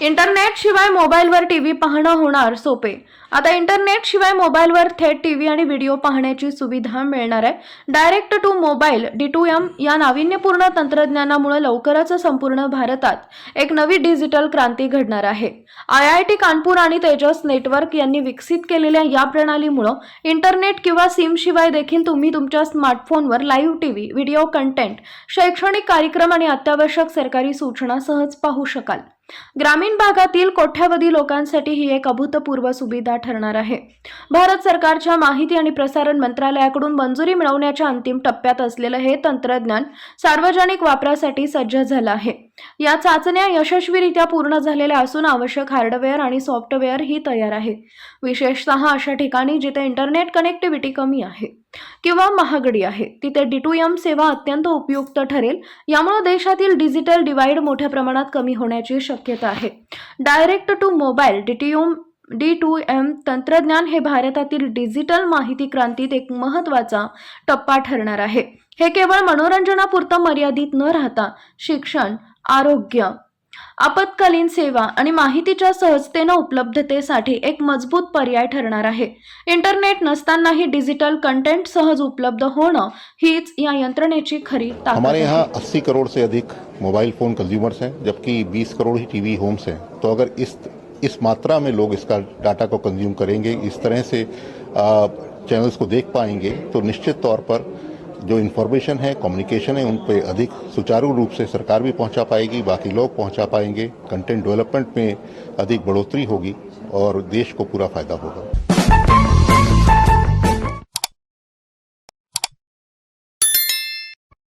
Internet शिवाय मोबाईलवर TV पाहणं होणार सोपे. आता इंटरनेट शिवाय मोबाईलवर थेट टी व्ही आणि व्हिडिओ पाहण्याची सुविधा मिळणार आहे. Direct to mobile D to M या नाविन्यपूर्ण तंत्रज्ञानामुळे लवकरच संपूर्ण भारतात एक नवी डिजिटल क्रांती घडणार आहे. आय आय टी कानपूर आणि तेजस नेटवर्क यांनी विकसित केलेल्या या प्रणालीमुळं इंटरनेट किंवा सिम शिवाय देखील तुम्ही तुमच्या स्मार्टफोनवर live T V video content शैक्षणिक कार्यक्रम आणि अत्यावश्यक सरकारी सूचना सहज पाहू शकाल. ग्रामीण भागातील कोट्यावधी लोकांसाठी ही एक अभूतपूर्व सुविधा ठरणार आहे. भारत सरकारच्या माहिती आणि प्रसारण मंत्रालयाकडून मंजुरी मिळवण्याच्या अंतिम टप्प्यात असलेलं हे तंत्रज्ञान सार्वजनिक वापरासाठी सज्ज झालं आहे. या चाचण्या यशस्वीरित्या पूर्ण झालेल्या असून आवश्यक हार्डवेअर आणि सॉफ्टवेअर ही तयार आहे. विशेषतः अशा ठिकाणी जिथे इंटरनेट कनेक्टिव्हिटी कमी आहे किंवा महागडी आहे तिथे डी टू सेवा अत्यंत उपयुक्त ठरेल. यामुळे देशातील डिजिटल डिवाइड मोठ्या प्रमाणात कमी होण्याची शक्यता आहे. Direct to mobile DTM D to M तंत्रज्ञान हे भारतातील डिजिटल माहिती क्रांतीत एक महत्त्वाचा टप्पा ठरणार आहे. हे केवळ मनोरंजनापुरतं मर्यादित न राहता शिक्षण आरोग्य आपत्कालीन सेवा आणि माहितीच्या सहजतेनं उपलब्धतेसाठी एक मजबूत पर्याय ठरणार आहे. इंटरनेट नसतानाही डिजिटल कंटेंट सहज उपलब्ध होणं हीच या यंत्रणेची खरी ताकद हमारे आहे. यहाँ 80 करोड़ से अधिक मोबाइल फ़ोन कंज्यूमर्स हैं जबकि 20 करोड़ ही टीवी होम्स हैं। तो अगर इस इस मात्रा में लोग इसका डाटा को कंज्यूम करेंगे इस तरह से चैनल्स को देख पाएंगे तो निश्चित तौर पर जो इन्फॉर्मेशन है कम्युनिकेशन है, उन पर अधिक सुचारू रूप से सरकार भी पहुँचा पाएगी, बाकी लोग पहुँचा पाएँगे। कंटेंट डेवलपमेंट में अधिक बढ़ोतरी होगी और देश को पूरा फ़ायदा होगा।